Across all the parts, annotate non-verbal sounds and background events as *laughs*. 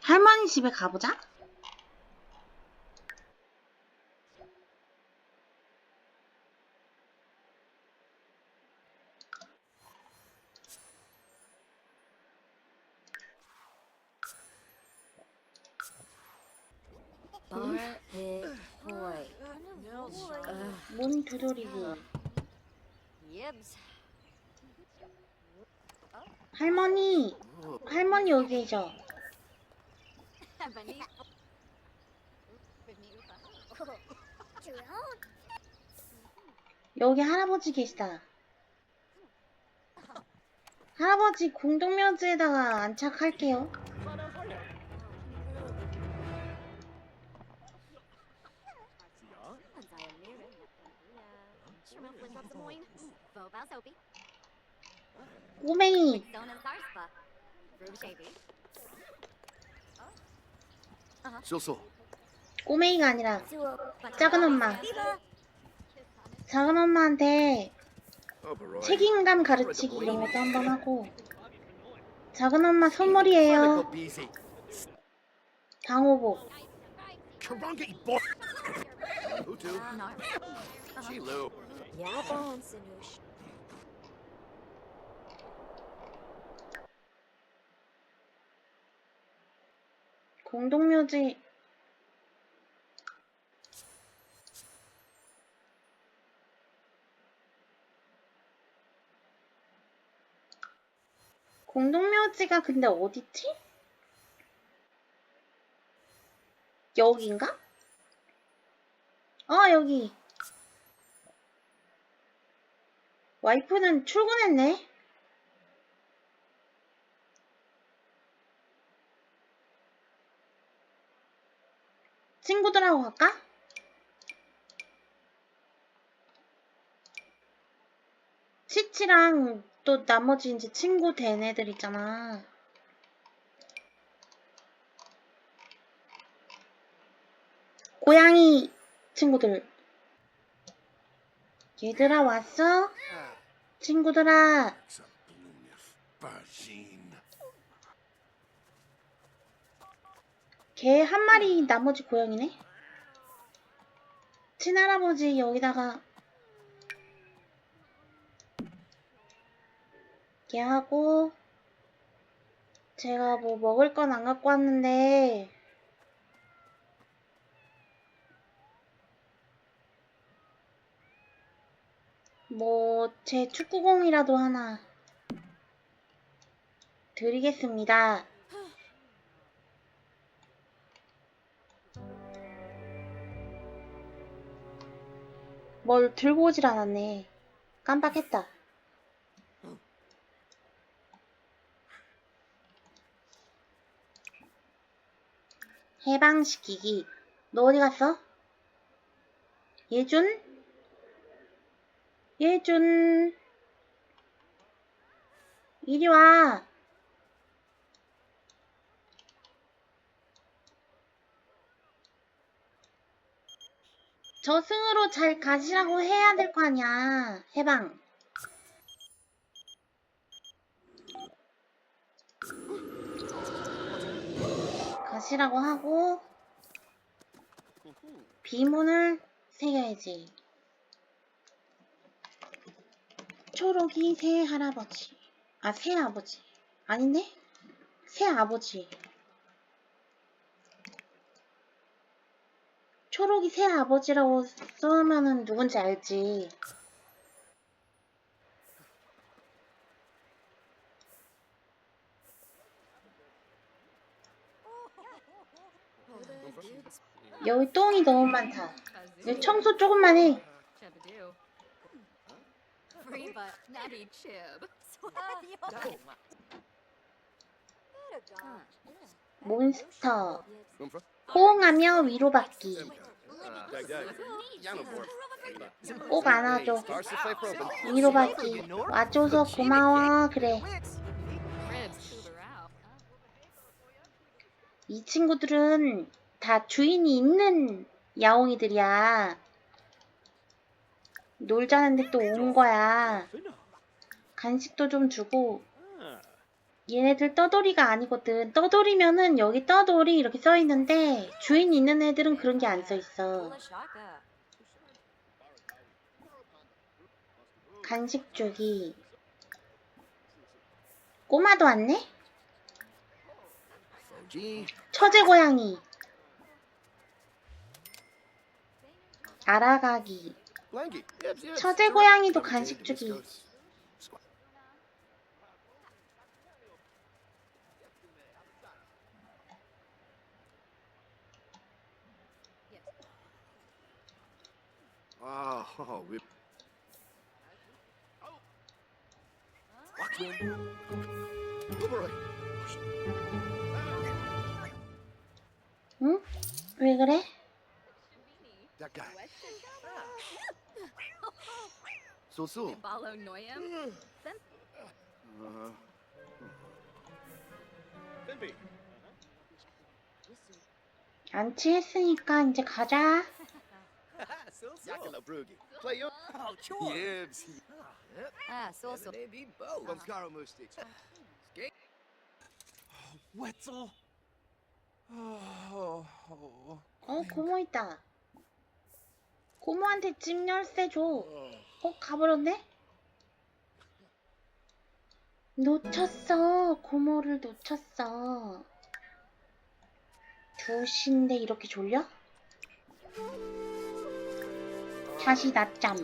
할머니 집에 가보자. 뭔 두드리고. 할머니, 할머니 여기 계셔. 여기 할아버지 계시다. 할아버지 공동묘지에다가 안착할게요. 꼬맹이. 꼬맹이가 아니라 작은 엄마. 작은 엄마한테 책임감 가르치기 이런 것도 한번 하고. 작은 엄마 선물이에요. 방호복. *laughs* 공동묘지 공동묘지가 근데 어디지? 여기인가? 아 여기 와이프는 출근했네 친구들하고 갈까? 치치랑 또 나머지 이제 친구 된 애들 있잖아. 고양이 친구들. 얘들아 왔어? 친구들아. 개 한 마리 나머지 고양이네. 친할아버지 여기다가 이렇게 하고 제가 뭐 먹을 건 안 갖고 왔는데 뭐 제 축구공이라도 하나 드리겠습니다. 뭘 들고 오질 않았네. 깜빡했다. 해방시키기. 너 어디 갔어? 예준? 예준. 이리 와. 저승으로 잘 가시라고 해야 될 거 아니야. 해방. 가시라고 하고 비문을 새겨야지. 초록이 새 할아버지. 아, 새 아버지. 아닌데? 새 아버지. 초록이 새 아버지라고 써면은 누군지 알지. 여기 똥이 너무 많다. 여기 청소 조금만 해. 몬스터. 호응하며 위로받기. 꼭 안아줘. 위로받기. 와줘서 고마워. 그래. 이 친구들은 다 주인이 있는 야옹이들이야. 놀자는데 또 온 거야. 간식도 좀 주고 얘네들 떠돌이가 아니거든. 떠돌이면은 여기 떠돌이 이렇게 써 있는데 주인 있는 애들은 그런 게 안 써 있어. 간식 주기. 꼬마도 왔네? 처제 고양이. 알아가기. 처제 고양이도 간식 주기. Ah, oh. 응? 왜 그래? That guy. So so. Balo Noyam. Uh, Pimpy. 안 취했으니까 이제 가자. Yakala Brugi. Play your. Oh, sure. Yibs. Ah, so so. Maybe both. From Karamustics. Wetzel. Oh, oh. 어, 고모 있다. 고모한테 집 열쇠 줘. 어, 가버렸네? 놓쳤어. 고모를 놓쳤어. 2시인데 이렇게 졸려? 다시 낮잠.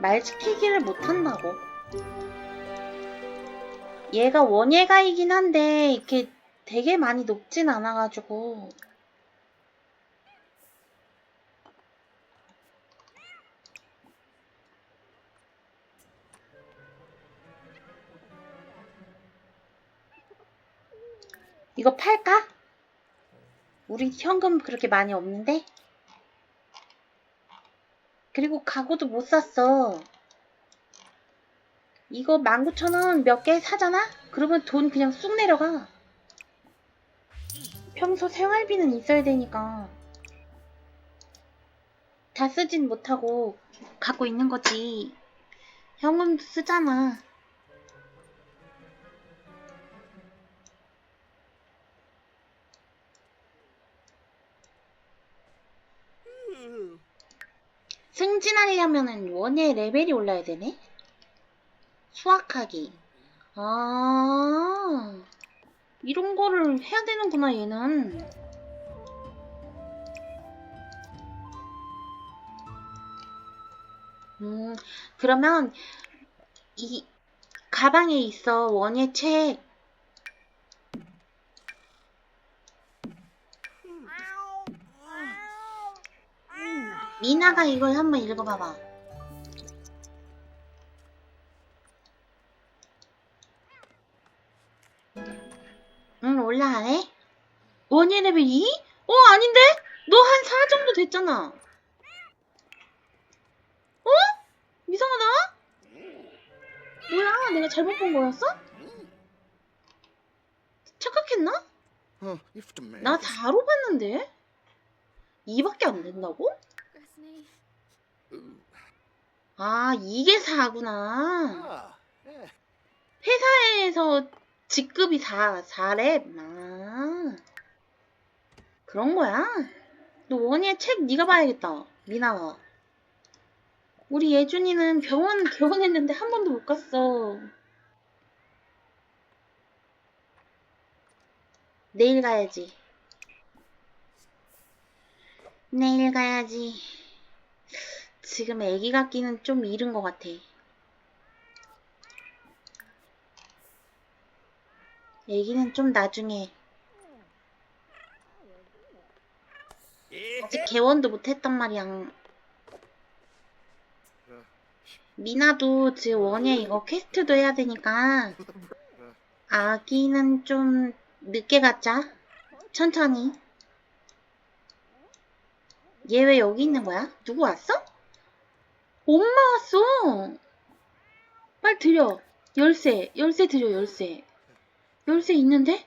말 시키기를 못한다고. 얘가 원예가이긴 한데, 이렇게 되게 많이 높진 않아가지고. 이거 팔까? 우리 현금 그렇게 많이 없는데? 그리고 가구도 못 샀어. 이거 19,000원 몇 개 사잖아? 그러면 돈 그냥 쑥 내려가. 평소 생활비는 있어야 되니까. 다 쓰진 못하고 갖고 있는 거지. 현금도 쓰잖아. 승진하려면은 원예 레벨이 올라야 되네? 수학하기. 아, 이런 거를 해야 되는구나, 얘는. 음, 그러면, 이, 가방에 있어, 원예 책. 미나가 이걸 한번 읽어봐봐. 응, 올라가네? 원예 레벨 2? 어, 아닌데? 너 한 4 정도 됐잖아. 어? 이상하다? 뭐야, 내가 잘못 본 거였어? 착각했나? Man. 나 4로 봤는데? 2밖에 안 된다고? 아, 이게 4구나. Ah, yeah. 회사에서 직급이 4, 4랩. 아, 그런 거야? 너 원희의 책 네가 봐야겠다. 미나가. 우리 예준이는 병원 *laughs* 개원했는데 한 번도 못 갔어. 내일 가야지. 내일 가야지. 지금 애기 갖기는 좀 이른 것 같아. 애기는 좀 나중에. 아직 개원도 못했단 말이야. 미나도 지금 원예 이거 퀘스트도 해야 되니까 아기는 좀 늦게 갖자. 천천히. 얘 왜 여기 있는 거야? 누구 왔어? 엄마 왔어. 빨리 드려. 열쇠, 열쇠 드려, 열쇠. 열쇠 있는데?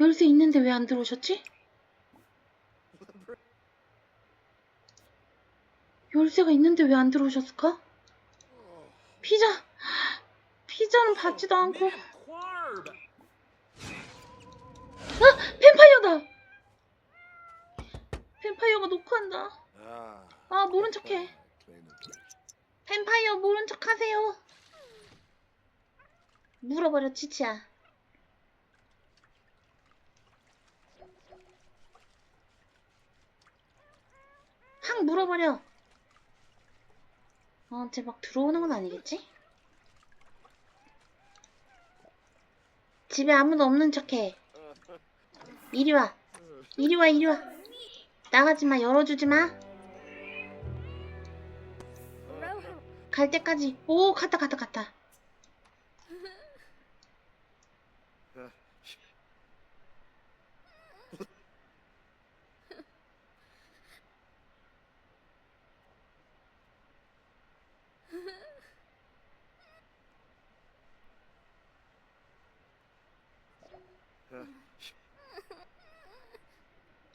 열쇠 있는데 왜 안 들어오셨지? 열쇠가 있는데 왜 안 들어오셨을까? 피자! 피자는 받지도 않고. 아! 뱀파이어다! 뱀파이어가 녹화한다. 아, 모른 척해. 뱀파이어 모른 척 하세요. 물어버려, 치치야. 확 물어버려. 어, 쟤막 들어오는 건 아니겠지? 집에 아무도 없는 척해. 이리 와. 이리 와, 이리 와. 나가지 마, 열어주지 마. 갈 때까지. 오, 갔다, 갔다, 갔다.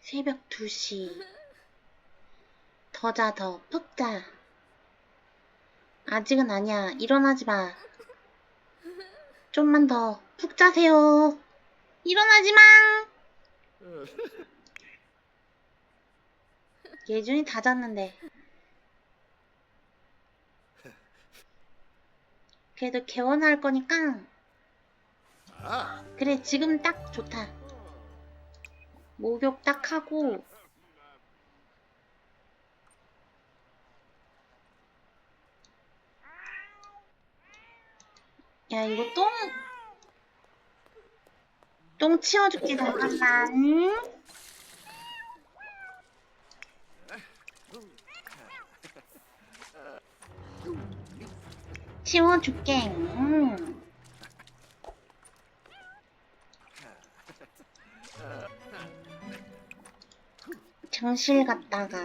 새벽 2시. 더 자, 더. 푹 자. 아직은 아니야. 일어나지 마. 좀만 더. 푹 자세요. 일어나지 마! *laughs* 예준이 다 잤는데. 그래도 개원할 거니까. Ah. 그래, 지금 딱 좋다. 목욕 딱 하고. 야, 이거 똥. 똥 치워줄게, 잠깐만. 치워줄게. 음. 정실 갔다가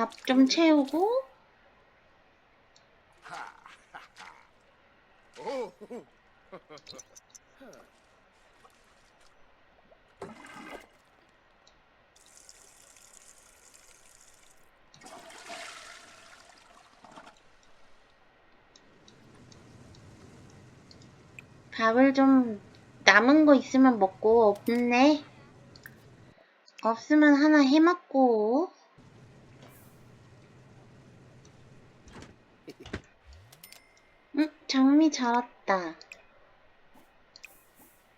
밥 좀 채우고. 밥을 좀 남은 거 있으면 먹고 없네. 없으면 하나 해 먹고. 응, 장미 잘 왔다.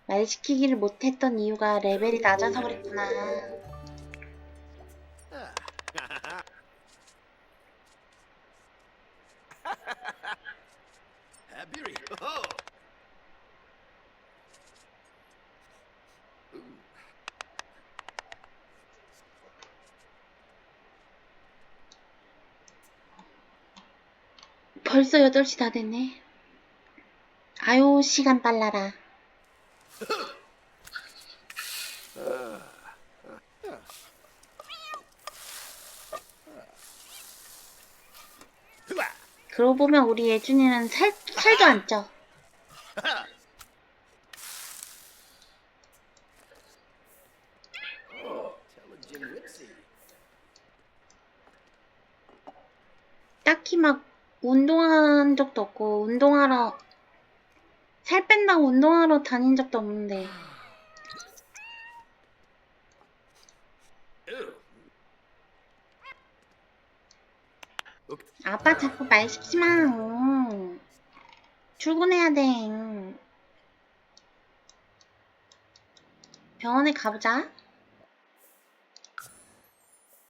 말 시키기를 못했던 이유가 레벨이 낮아서 그랬구나. 벌써 8시 다 됐네. 아유, 시간 빨라라. 그러고 보면 우리 예준이는 살, 살도 안 쪄. 딱히 막 운동한 적도 없고, 운동하러, 살 뺀다고 운동하러 다닌 적도 없는데. 아빠 자꾸 말 시키지 마. 음. 출근해야 돼. 병원에 가보자.